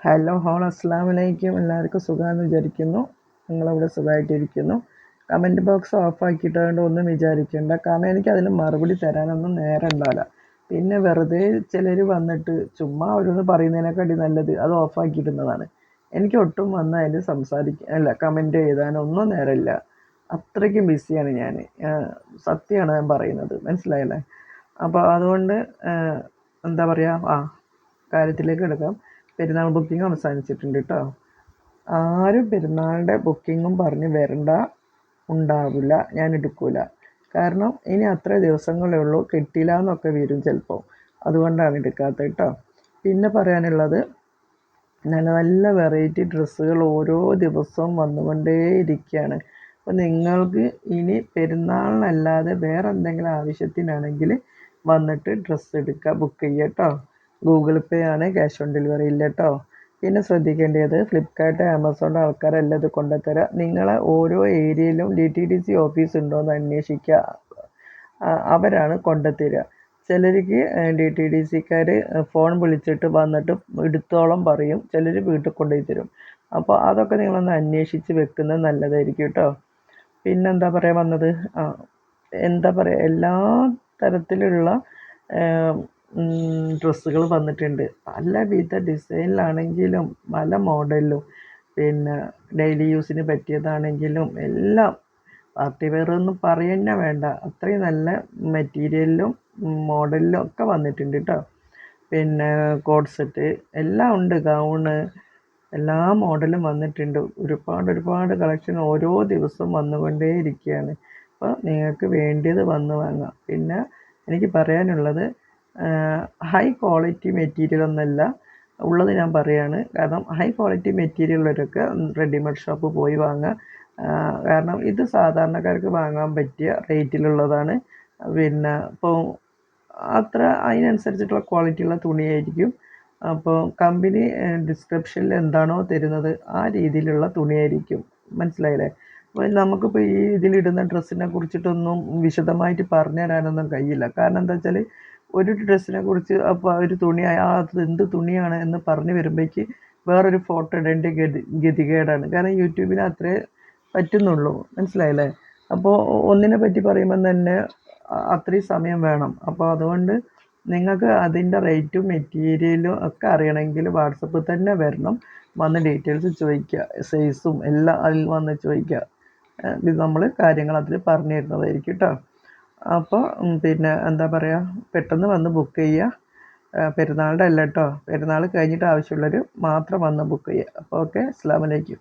Hello whole അസ്സാം വലൈക്കും എല്ലാവർക്കും സുഖമെന്ന് വിചാരിക്കുന്നു. നിങ്ങളവിടെ സുഖമായിട്ടിരിക്കുന്നു കമന്റ് ബോക്സ് ഓഫ് ആക്കിയിട്ടുണ്ട് ഒന്നും വിചാരിക്കേണ്ട. കാരണം എനിക്ക് അതിന് മറുപടി തരാനൊന്നും നേരം ഉണ്ടാവില്ല പിന്നെ വെറുതെ ചിലർ വന്നിട്ട് ചുമ്മാ ഓരോന്ന് പറയുന്നതിനെക്കാട്ടി നല്ലത് അത് ഓഫാക്കിയിടുന്നതാണ് എനിക്ക് ഒട്ടും വന്ന് അതിൽ സംസാരിക്കാൻ അല്ല കമന്റ് എഴുതാനൊന്നും നേരമില്ല. അത്രയ്ക്കും ബിസിയാണ് ഞാൻ സത്യമാണ് ഞാൻ പറയുന്നത്. മനസ്സിലായല്ലേ? അപ്പോൾ അതുകൊണ്ട് എന്താ പറയുക ആ കാര്യത്തിലേക്ക് എടുക്കാം പെരുന്നാൾ ബുക്കിംഗ് അവസാനിച്ചിട്ടുണ്ട് കേട്ടോ ആരും പെരുന്നാളിന്റെ ബുക്കിങ്ങും പറഞ്ഞ് വരണ്ട ഉണ്ടാവില്ല ഞാൻ എടുക്കില്ല കാരണം ഇനി അത്ര ദിവസങ്ങളേ ഉള്ളൂ കിട്ടില്ല എന്നൊക്കെ വരും ചിലപ്പോൾ അതുകൊണ്ടാണ് എടുക്കാത്തത് കേട്ടോ പിന്നെ പറയാനുള്ളത് നല്ല നല്ല വെറൈറ്റി ഡ്രസ്സുകൾ ഓരോ ദിവസവും വന്നുകൊണ്ടേ ഇരിക്കുകയാണ്. അപ്പോൾ നിങ്ങൾക്ക് ഇനി പെരുന്നാളിനല്ലാതെ വേറെ എന്തെങ്കിലും ആവശ്യത്തിനാണെങ്കിൽ വന്നിട്ട് ഡ്രസ്സ് എടുക്കുക ബുക്ക് ചെയ്യുക കേട്ടോ ഗൂഗിൾ പേ ആണ് ക്യാഷ് ഓൺ ഡെലിവറി ഇല്ല കേട്ടോ പിന്നെ ശ്രദ്ധിക്കേണ്ടത് ഫ്ലിപ്കാർട്ട് ആമസോണിന്റെ ആൾക്കാരല്ല ഇത് കൊണ്ടുതരാം നിങ്ങളെ ഓരോ ഏരിയയിലും D T D C office ഉണ്ടോ എന്ന് അന്വേഷിക്കുക അവരാണ് കൊണ്ടുത്തരിക ചിലർക്ക് ഡി ടി ഡി സിക്കാർ ഫോൺ വിളിച്ചിട്ട് വന്നിട്ട് എടുത്തോളം പറയും. ചിലർ വീട്ടിൽ കൊണ്ടുപോയി തരും. അപ്പോൾ അതൊക്കെ നിങ്ങളൊന്ന് അന്വേഷിച്ച് വെക്കുന്നത് നല്ലതായിരിക്കും കേട്ടോ പിന്നെന്താ പറയുക വന്നത്? എന്താ പറയുക എല്ലാ തരത്തിലുള്ള ഡ്രസ്സുകൾ വന്നിട്ടുണ്ട്. പലവിധ ഡിസൈനിലാണെങ്കിലും പല മോഡലിലും പിന്നെ ഡെയിലി യൂസിന് പറ്റിയതാണെങ്കിലും എല്ലാം പാർട്ടി വെയർ പറയുക വേണ്ട. അത്രയും നല്ല മെറ്റീരിയലിലും മോഡലിലും ഒക്കെ വന്നിട്ടുണ്ട് കേട്ടോ പിന്നെ കോഡ് സെറ്റ് എല്ലാം ഉണ്ട്. ഗൗണ് എല്ലാ മോഡലും വന്നിട്ടുണ്ട്. ഒരുപാട് ഒരുപാട് കളക്ഷൻ ഓരോ ദിവസവും വന്നുകൊണ്ടേ ഇരിക്കുകയാണ് അപ്പോൾ നിങ്ങൾക്ക് വേണ്ടിയത് വന്ന് വാങ്ങാം. പിന്നെ എനിക്ക് പറയാനുള്ളത് ഹൈ ക്വാളിറ്റി മെറ്റീരിയൽ ഒന്നല്ല. ഉള്ളത് ഞാൻ പറയുകയാണ് കാരണം ഹൈ ക്വാളിറ്റി മെറ്റീരിയൽ ഉള്ളവരൊക്കെ റെഡിമെയ്ഡ് ഷോപ്പ് പോയി വാങ്ങുക. കാരണം ഇത് സാധാരണക്കാർക്ക് വാങ്ങാൻ പറ്റിയ റേറ്റിലുള്ളതാണ് പിന്നെ ഇപ്പോൾ അത്ര അതിനനുസരിച്ചിട്ടുള്ള ക്വാളിറ്റിയുള്ള തുണിയായിരിക്കും. അപ്പോൾ കമ്പനി ഡിസ്ക്രിപ്ഷനിൽ എന്താണോ തരുന്നത് ആ രീതിയിലുള്ള തുണിയായിരിക്കും. മനസ്സിലായില്ലേ? അപ്പോൾ നമുക്കിപ്പോൾ ഈ ഇതിലിടുന്ന ഡ്രസ്സിനെ കുറിച്ചിട്ടൊന്നും വിശദമായിട്ട് പറഞ്ഞു തരാനൊന്നും കഴിയില്ല. കാരണം എന്താ വെച്ചാൽ ഒരു ഡ്രസ്സിനെ കുറിച്ച് അപ്പോൾ ഒരു തുണി ആ അത് എന്ത് തുണിയാണ് എന്ന് പറഞ്ഞു വരുമ്പോഴേക്ക് വേറൊരു ഫോട്ടോ ഇടേണ്ട ഗതി ഗതികേടാണ്. കാരണം യൂട്യൂബിന് അത്രേ പറ്റുന്നുള്ളൂ. മനസ്സിലായില്ലേ? അപ്പോൾ ഒന്നിനെ പറ്റി പറയുമ്പം തന്നെ അത്രയും സമയം വേണം. അപ്പോൾ അതുകൊണ്ട് നിങ്ങൾക്ക് അതിന്റെ റേറ്റും മെറ്റീരിയലും ഒക്കെ അറിയണമെങ്കിൽ വാട്സപ്പിൽ തന്നെ വരണം. വന്ന് ഡീറ്റെയിൽസ് ചോദിക്കുക സൈസും എല്ലാം അതിൽ വന്ന് ചോദിക്കുക. ഇത് നമ്മൾ കാര്യങ്ങൾ അതിൽ പറഞ്ഞു തരുന്നതായിരിക്കും കേട്ടോ അപ്പോൾ പിന്നെ എന്താ പറയുക പെട്ടെന്ന് വന്ന് ബുക്ക് ചെയ്യുക പെരുന്നാളിന്റെ അല്ല കേട്ടോ പെരുന്നാൾ കഴിഞ്ഞിട്ട് ആവശ്യമുള്ളവർ മാത്രം വന്ന് ബുക്ക് ചെയ്യുക അപ്പോൾ ഓക്കെ അസ്സാം വലൈക്കും